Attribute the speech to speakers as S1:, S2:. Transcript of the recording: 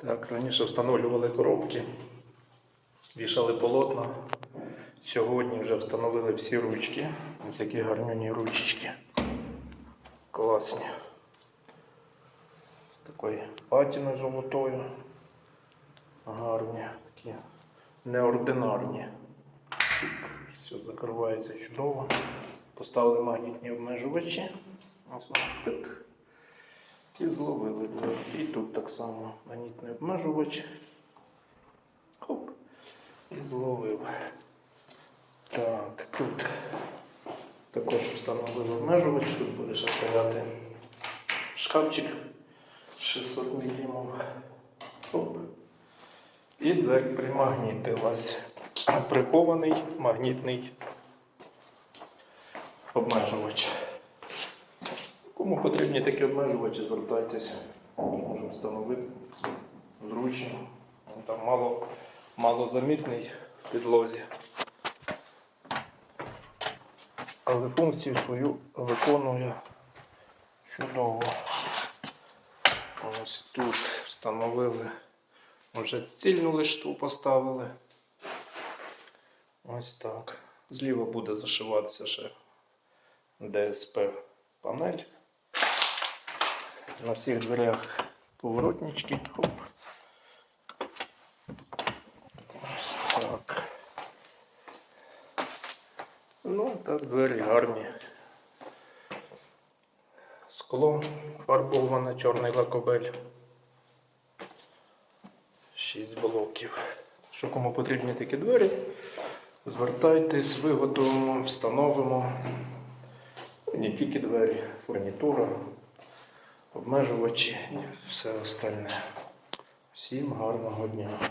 S1: Так, раніше встановлювали коробки, вішали полотна. Сьогодні вже встановили всі ручки. Ось які гарнюні ручечки. Класні. З такою патіною золотою. Гарні, такі неординарні. Все закривається чудово. Поставили магнітні обмежувачі. Ось так. І зловили. І тут так само магнітний обмежувач. Хоп. І зловив. Так, тут також встановили обмежувач. Тут буде ще стояти шкафчик 600 мм. Хоп. І двері примагнітилась. Прихований магнітний обмежувач. Кому потрібні такі обмежувачі, звертайтеся. Можемо встановити зручно. Там мало, мало замітний в підлозі. Але функцію свою виконує чудово. Ось тут встановили, вже цільну лишту поставили. Ось так. Зліва буде зашиватися ще ДСП панель. На всіх дверях поворотнички. Хоп. Так. Ну, так, двері гарні. Скло фарбоване, чорний лакобель. 6 блоків. Що кому потрібні такі двері, звертайтесь, виготовимо, встановимо. Не тільки двері, фурнітура, обмежувачі і все остальне. Всім гарного дня.